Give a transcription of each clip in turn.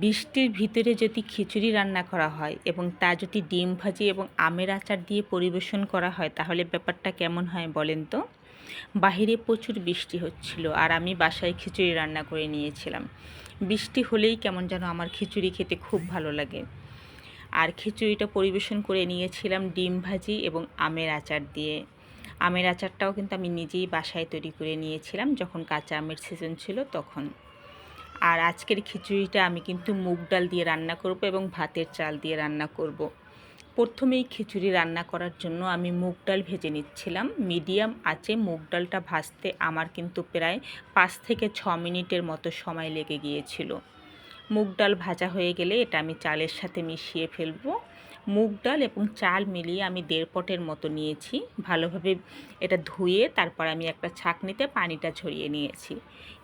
বৃষ্টির ভিতরে যদি খিচুড়ি রান্না করা হয় এবং তা যদি ডিম ভাজি এবং আমের আচার দিয়ে পরিবেশন করা হয়, তাহলে ব্যাপারটা কেমন হয় বলেন তো? বাহিরে প্রচুর বৃষ্টি হচ্ছিল আর আমি বাসায় খিচুড়ি রান্না করে নিয়েছিলাম। বৃষ্টি হলেই কেমন যেন আমার খিচুড়ি খেতে খুব ভালো লাগে। আর খিচুড়িটা পরিবেশন করে নিয়েছিলাম ডিম ভাজি এবং আমের আচার দিয়ে। আমের আচারটাও কিন্তু আমি নিজেই বাসায় তৈরি করে নিয়েছিলাম যখন কাঁচা আমের সিজন ছিল তখন। আর আজকের খিচুড়িটা আমি কিন্তু মুগ ডাল দিয়ে রান্না করব এবং ভাতের চাল দিয়ে রান্না করব। প্রথমেই খিচুড়ি রান্না করার জন্য আমি মুগ ডাল ভেজে নিচ্ছিলাম মিডিয়াম আছে মুগ ডালটা ভাজতে আমার কিন্তু প্রায় পাঁচ থেকে ছ মিনিটের মতো সময় লেগে গিয়েছিল মুগ ডাল ভাজা হয়ে গেলে এটা আমি চালের সাথে মিশিয়ে ফেলব। মুগ ডাল এবং চাল মিলিয়ে আমি দেড় পটের মতো নিয়েছি। ভালোভাবে এটা ধুয়ে তারপর আমি একটা ছাঁকনিতে পানিটা ছড়িয়ে নিয়েছি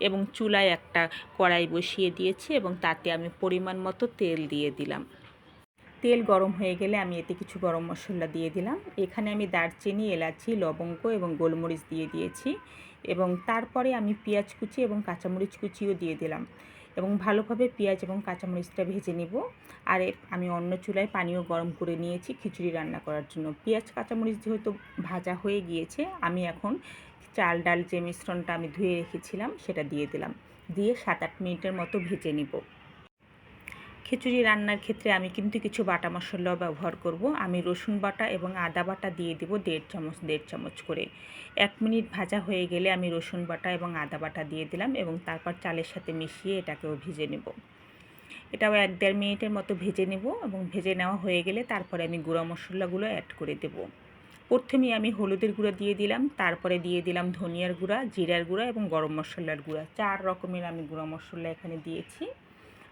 এবং চুলায় একটা কড়াই বসিয়ে দিয়েছি এবং তাতে আমি পরিমাণ মতো তেল দিয়ে দিলাম। তেল গরম হয়ে গেলে আমি এতে কিছু গরম মশলা দিয়ে দিলাম। এখানে আমি দারচিনি, এলাচি, লবঙ্গ এবং গোলমরিচ দিয়ে দিয়েছি এবং তারপরে আমি পেঁয়াজ কুচি এবং কাঁচামরিচ কুচিও দিয়ে দিলাম। এবং ভালোভাবে পেঁয়াজ এবং কাঁচামরিচটা ভেজে নেব। আর আমি অন্য চুলায় পানীয় গরম করে নিয়েছি খিচুড়ি রান্না করার জন্য। পেঁয়াজ, কাঁচামরিচ যেহেতু ভাজা হয়ে গিয়েছে, আমি এখন চাল, ডাল যে মিশ্রণটা আমি ধুয়ে রেখেছিলাম সেটা দিয়ে দিলাম। দিয়ে সাত আট মিনিটের মতো ভেজে নিব। খিচুড়ি রান্নার ক্ষেত্রে আমি কিন্তু কিছু বাটা মশলাও ব্যবহার করব। আমি রসুন বাটা এবং আদা বাটা দিয়ে দেবো দেড় চামচ দেড় চামচ করে। এক মিনিট ভাজা হয়ে গেলে আমি রসুন বাটা এবং আদা বাটা দিয়ে দিলাম এবং তারপর চালের সাথে মিশিয়ে এটাকেও ভেজে নেব। এটাও এক দেড় মিনিটের মতো ভেজে নেব এবং ভেজে নেওয়া হয়ে গেলে তারপরে আমি গুঁড়া মশলাগুলো অ্যাড করে দেব। প্রথমেই আমি হলুদের গুঁড়া দিয়ে দিলাম, তারপরে দিয়ে দিলাম ধনিয়ার গুঁড়া, জিরার গুঁড়া এবং গরম মশলার গুঁড়া। চার রকমের আমি গুঁড়া মশলা এখানে দিয়েছি।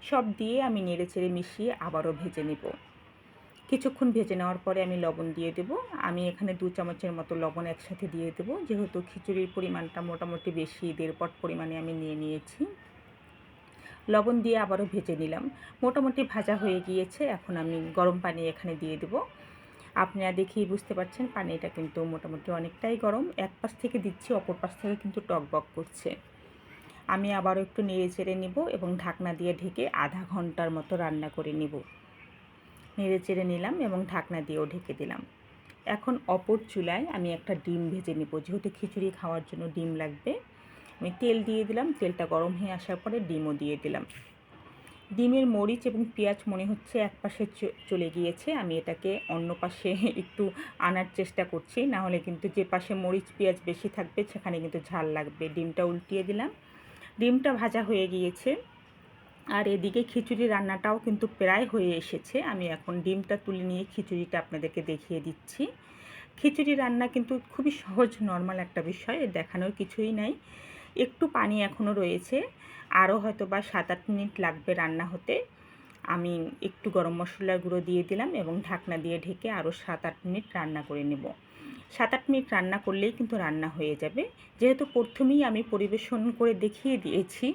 সব দিয়ে আমি নেড়ে চেড়ে মিশিয়ে আবারও ভেজে নেব। কিছুক্ষণ ভেজে নেওয়ার পরে আমি লবণ দিয়ে দেব। আমি এখানে দু চামচের মতো লবণ একসাথে দিয়ে দেবো। যেহেতু খিচুড়ির পরিমাণটা মোটামুটি বেশি, দেড় পট পরিমাণে আমি নিয়ে নিয়েছি। লবণ দিয়ে আবারও ভেজে নিলাম। মোটামুটি ভাজা হয়ে গিয়েছে। এখন আমি গরম পানি এখানে দিয়ে দেব। আপনারা দেখেই বুঝতে পারছেন, পানিটা কিন্তু মোটামুটি অনেকটাই গরম। এক পাশ থেকে দিচ্ছি, অপর পাশ থেকে কিন্তু টকবক করছে। আমি আবারও একটু নেড়ে চেড়ে নিব এবং ঢাকনা দিয়ে ঢেকে আধা ঘণ্টার মতো রান্না করে নিব। নেড়ে চেড়ে নিলাম এবং ঢাকনা দিয়েও ঢেকে দিলাম। এখন অপর চুলায় আমি একটা ডিম ভেজে নেব। যেহেতু খিচুড়ি খাওয়ার জন্য ডিম লাগবে, আমি তেল দিয়ে দিলাম। তেলটা গরম হয়ে আসার পরে ডিমও দিয়ে দিলাম। ডিমের মরিচ এবং পেঁয়াজ মনে হচ্ছে এক পাশে চলে গিয়েছে। আমি এটাকে অন্য পাশে একটু আনার চেষ্টা করছি। না হলে কিন্তু যে পাশে মরিচ, পেঁয়াজ বেশি থাকবে, সেখানে কিন্তু ঝাল লাগবে। ডিমটা উল্টিয়ে দিলাম। ডিমটা ভাজা হয়ে গিয়েছে। আর এদিকে খিচুড়ি রান্নাটাও কিন্তু প্রায় হয়ে এসেছে। আমি এখন ডিমটা তুলে নিয়ে খিচুড়িটা আপনাদেরকে দেখিয়ে দিচ্ছি। খিচুড়ি রান্না কিন্তু খুবই সহজ, নর্মাল একটা বিষয় দেখানোর কিছুই নাই। একটু পানি এখনও রয়েছে, আরও হয়তো বা সাত আট মিনিট লাগবে রান্না হতে। আমি একটু গরম মশলার গুঁড়ো দিয়ে দিলাম এবং ঢাকনা দিয়ে ঢেকে আরও সাত আট মিনিট রান্না করে নেব। সাত আট মিনিট রান্না করলেই কিন্তু রান্না হয়ে যাবে। যেহেতু প্রথমেই আমি পরিবেশন করে দেখিয়ে দিয়েছি,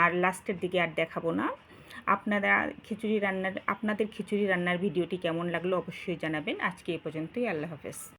আর লাস্টের দিকে আর দেখাবো না। আপনারা খিচুড়ি রান্নার, আপনাদের খিচুড়ি রান্নার ভিডিওটি কেমন লাগল অবশ্যই জানাবেন। আজকে এ পর্যন্তই, আল্লাহ হাফেজ।